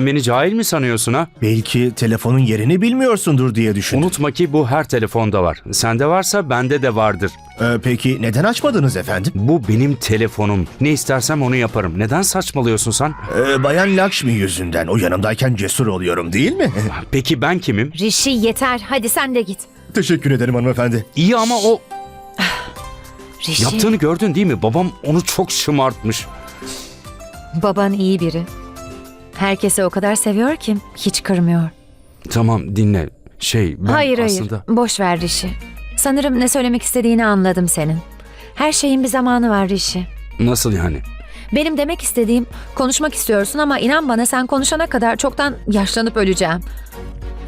Beni cahil mi sanıyorsun ha? Belki telefonun yerini bilmiyorsundur diye düşündüm. Unutma ki bu her telefonda var. Sende varsa bende de vardır. Ee, peki neden açmadınız efendim? Bu benim telefonum. Ne istersem onu yaparım. Neden saçmalıyorsun sen? Ee, Bayan Lakshmi yüzünden o yanımdayken cesur oluyorum değil mi? Peki ben kimim? Rişi yeter. Hadi sen de git. Teşekkür ederim hanımefendi. İyi ama o Rişi. yaptığını gördün değil mi? Babam onu çok şımartmış. Baban iyi biri. Herkese o kadar seviyor ki hiç kırmıyor. Tamam dinle. Şey ben hayır aslında... hayır. Boş ver Rişi. Sanırım ne söylemek istediğini anladım senin. Her şeyin bir zamanı var Rişi. Nasıl yani? Benim demek istediğim konuşmak istiyorsun ama inan bana sen konuşana kadar çoktan yaşlanıp öleceğim.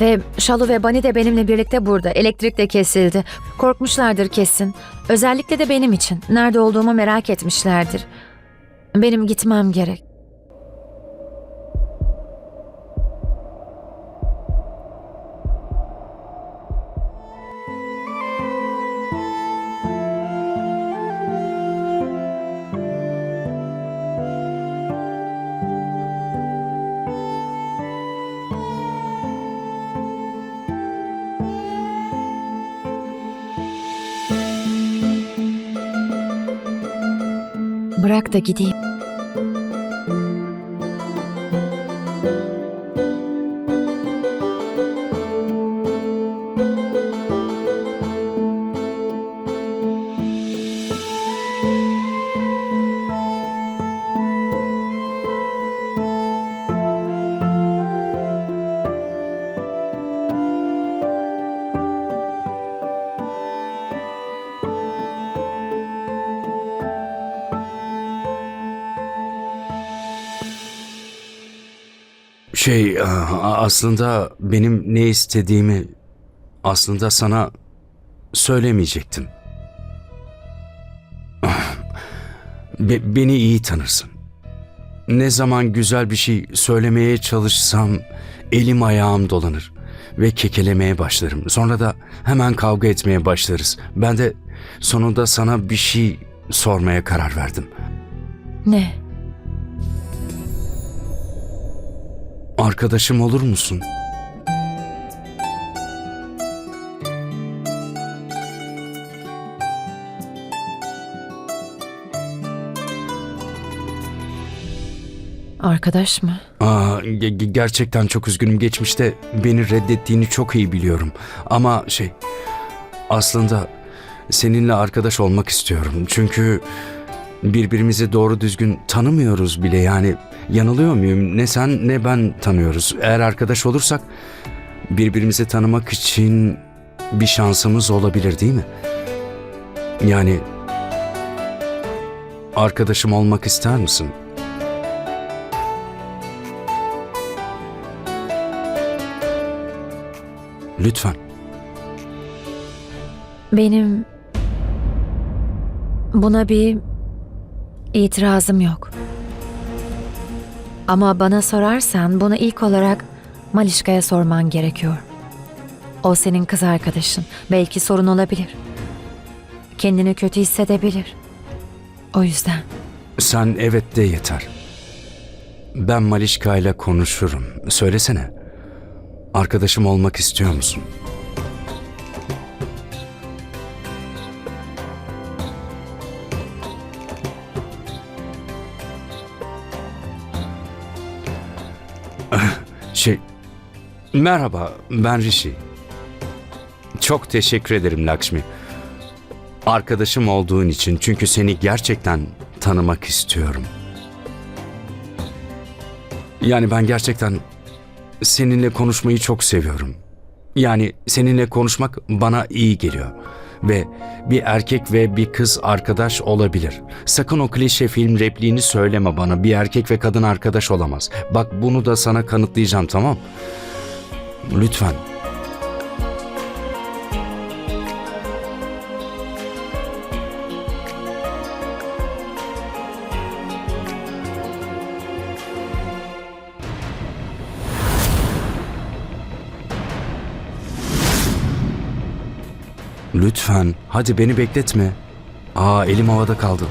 Ve Şalu ve Bani de benimle birlikte burada. Elektrik de kesildi. Korkmuşlardır kesin. Özellikle de benim için. Nerede olduğumu merak etmişlerdir. Benim gitmem gerek. Bırak da gideyim. Şey a- aslında benim ne istediğimi aslında sana söylemeyecektim. Be- beni iyi tanırsın. Ne zaman güzel bir şey söylemeye çalışsam elim ayağım dolanır ve kekelemeye başlarım. Sonra da hemen kavga etmeye başlarız. Ben de sonunda sana bir şey sormaya karar verdim. Ne? Arkadaşım olur musun? Arkadaş mı? Aa, ge- ge- gerçekten çok üzgünüm. Geçmişte beni reddettiğini çok iyi biliyorum. Ama şey, aslında seninle arkadaş olmak istiyorum. Çünkü birbirimizi doğru düzgün tanımıyoruz bile. Yani yanılıyor muyum? Ne sen ne ben tanıyoruz. Eğer arkadaş olursak birbirimizi tanımak için bir şansımız olabilir değil mi? Yani arkadaşım olmak ister misin? Lütfen. Benim buna bir itirazım yok. Ama bana sorarsan bunu ilk olarak Malişka'ya sorman gerekiyor. O senin kız arkadaşın. Belki sorun olabilir. Kendini kötü hissedebilir. O yüzden. Sen evet de yeter. Ben Malişka ile konuşurum. Söylesene. Arkadaşım olmak istiyor musun? Şey, merhaba ben Rishi. Çok teşekkür ederim Lakshmi. Arkadaşım olduğun için çünkü seni gerçekten tanımak istiyorum. Yani ben gerçekten seninle konuşmayı çok seviyorum. Yani seninle konuşmak bana iyi geliyor. Ve bir erkek ve bir kız arkadaş olabilir. Sakın o klişe film repliğini söyleme bana. Bir erkek ve kadın arkadaş olamaz. Bak bunu da sana kanıtlayacağım tamam? Lütfen. Lütfen. Hadi beni bekletme. Aa elim havada kaldı.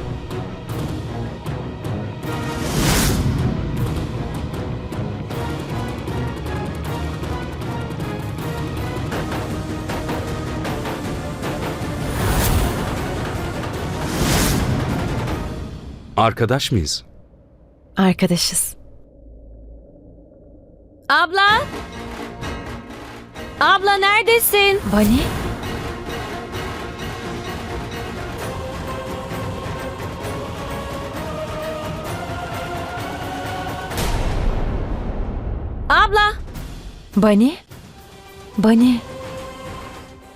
Arkadaş mıyız? Arkadaşız. Abla! Abla neredesin? Bonnie? Abla! Bani? Bani?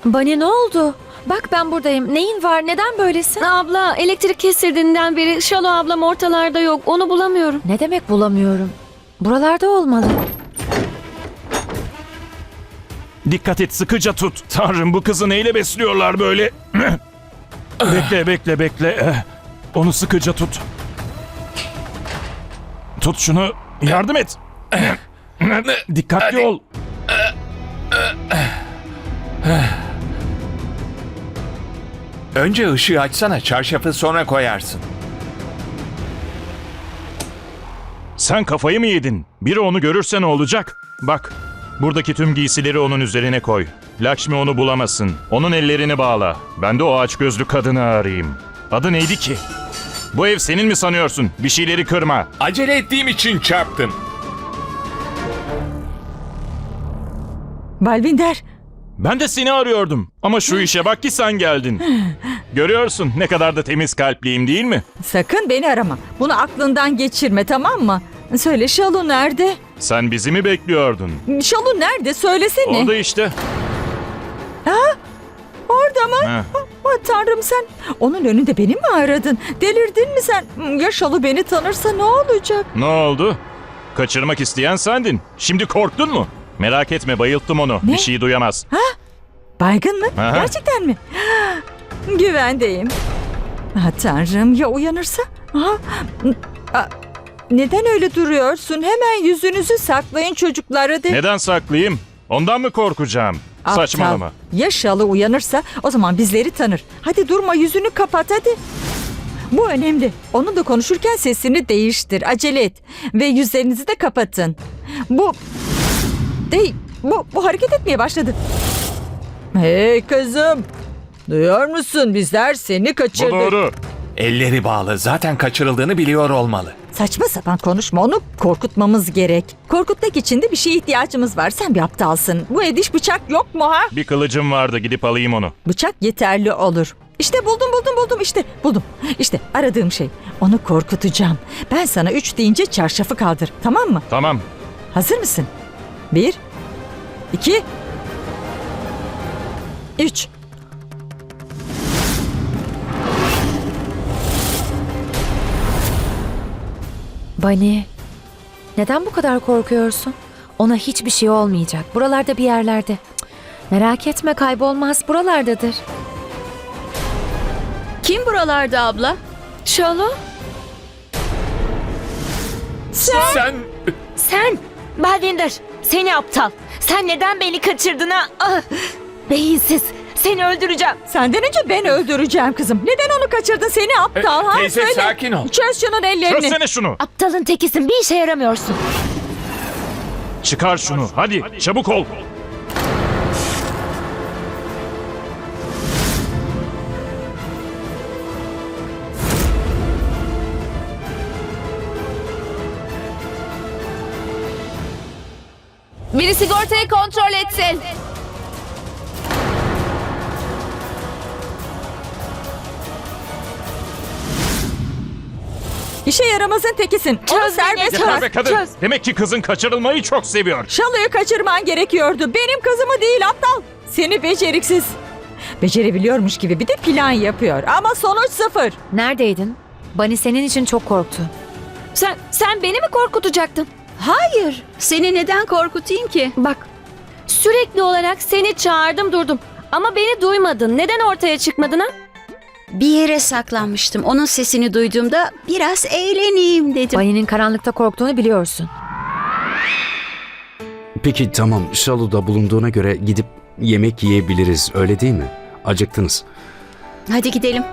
Bani ne oldu? Bak ben buradayım. Neyin var? Neden böylesin? Abla elektrik kesildiğinden beri Şalo ablam ortalarda yok. Onu bulamıyorum. Ne demek bulamıyorum? Buralarda olmalı. Dikkat et sıkıca tut. Tanrım bu kızı neyle besliyorlar böyle? bekle bekle bekle. Eh, Onu sıkıca tut. Tut şunu. Yardım et. Dikkatli ol. Önce ışığı açsana, çarşafı sonra koyarsın. Sen kafayı mı yedin? Biri onu görürse ne olacak? Bak, buradaki tüm giysileri onun üzerine koy. Lakşmi onu bulamasın. Onun ellerini bağla. Ben de o aç gözlü kadını arayayım. Adı neydi ki? Bu ev senin mi sanıyorsun? Bir şeyleri kırma. Acele ettiğim için çarptın. Balvinder, Ben de seni arıyordum. Ama şu işe bak ki sen geldin. Görüyorsun ne kadar da temiz kalpliyim değil mi? sakın beni arama. Bunu aklından geçirme tamam mı? Söyle Şalu nerede? Sen bizi mi bekliyordun? Şalu nerede? Söylesene. Orada işte. Orada mı? Ha. Aman tanrım sen onun önünde beni mi aradın? Delirdin mi sen? Ya Şalu beni tanırsa ne olacak? Ne oldu? Kaçırmak isteyen sendin. Şimdi korktun mu? Merak etme bayılttım onu. Ne? Bir şey duyamaz. Baygın mı? Aha. Gerçekten mi? Güvendeyim. Ah, tanrım ya uyanırsa? Aa, Neden öyle duruyorsun? Hemen yüzünüzü saklayın çocukları de. Neden saklayayım? Ondan mı korkacağım? Aptal. Saçmalama. Ya Şalı uyanırsa o zaman bizleri tanır. Hadi durma yüzünü kapat hadi. Bu önemli. Onunla konuşurken sesini değiştir. Acele et. Ve yüzlerinizi de kapatın. Bu... Değil. Bu, bu hareket etmeye başladı. Hey kızım. Duyuyor musun? Bizler seni Bu kaçırdık. doğru. Elleri bağlı, zaten kaçırıldığını biliyor olmalı. Saçma sapan konuşma. Onu korkutmamız gerek. Korkutmak için de bir şeye ihtiyacımız var. Sen bir aptalsın. Bu ediş bıçak yok mu ha? Bir kılıcım vardı gidip alayım onu. Bıçak yeterli olur. İşte buldum buldum buldum işte buldum. İşte aradığım şey. Onu korkutacağım. Ben sana üç deyince çarşafı kaldır. Tamam mı? Tamam. Hazır mısın? Bir, iki, üç. Bani, neden bu kadar korkuyorsun? Ona hiçbir şey olmayacak. Buralarda bir yerlerde. Cık, Merak etme kaybolmaz. Buralardadır. Kim buralarda abla? Şalo? Sen... Sen! Balvinder! Seni aptal! Sen neden beni kaçırdın ha? Ah! Beyinsiz! Seni öldüreceğim! Senden önce ben öldüreceğim kızım. Neden onu kaçırdın seni aptal E, ha? teyze, Söyle. sakin ol. Çöz şunun ellerini. Çözsene şunu. Aptalın tekisin bir işe yaramıyorsun. Çıkar şunu. Hadi çabuk ol. Biri sigortayı kontrol etsin. İşe yaramazın tekisin. Onu Çöz beni, serbest. Yeter bırak. be kadın. çöz. Demek ki kızın kaçırılmayı çok seviyor. Şalı'yı kaçırman gerekiyordu. Benim kızımı değil aptal. Seni beceriksiz. Becerebiliyormuş gibi bir de plan yapıyor. Ama sonuç sıfır. Neredeydin? Bani senin için çok korktu. Sen, sen beni mi korkutacaktın? Hayır. Seni neden korkutayım ki? Bak, sürekli olarak seni çağırdım durdum. Ama beni duymadın. Neden ortaya çıkmadın ha? Bir yere saklanmıştım. Onun sesini duyduğumda biraz eğleneyim dedim. Bani'nin karanlıkta korktuğunu biliyorsun. Peki tamam Şalu'da bulunduğuna göre gidip yemek yiyebiliriz öyle değil mi? Acıktınız. Hadi gidelim.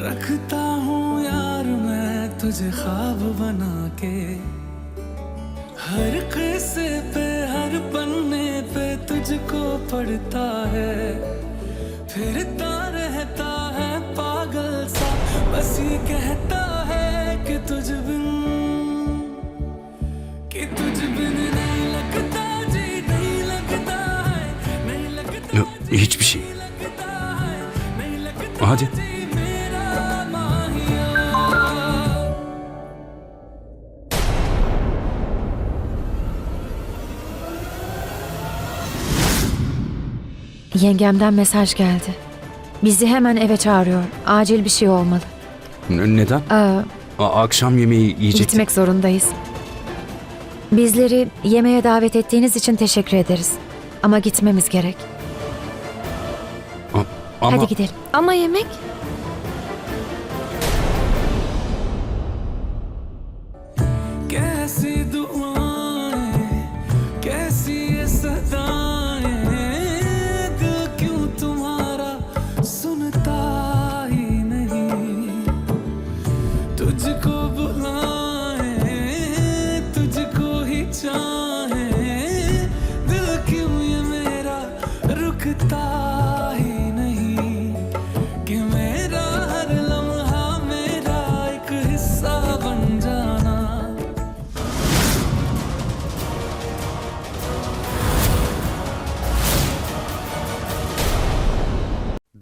रखता हूँ यार मैं तुझे ख्वाब बना के हर किस्से पे हर पन्ने पे तुझको पढ़ता है फिरता रहता है पागल सा बस ये कहता है कि तुझ बिन कि तुझ बिन नहीं लगता जी नहीं लगता है नहीं लगता hiçbir şey. लगता है नहीं लगता Hadi. Yengemden mesaj geldi. Bizi hemen eve çağırıyor. Acil bir şey olmalı. N- Neden? Aa, A- akşam yemeği yiyecektik. gitmek zorundayız. Bizleri yemeğe davet ettiğiniz için teşekkür ederiz. Ama gitmemiz gerek. A- Ama Hadi gidelim. Ama yemek?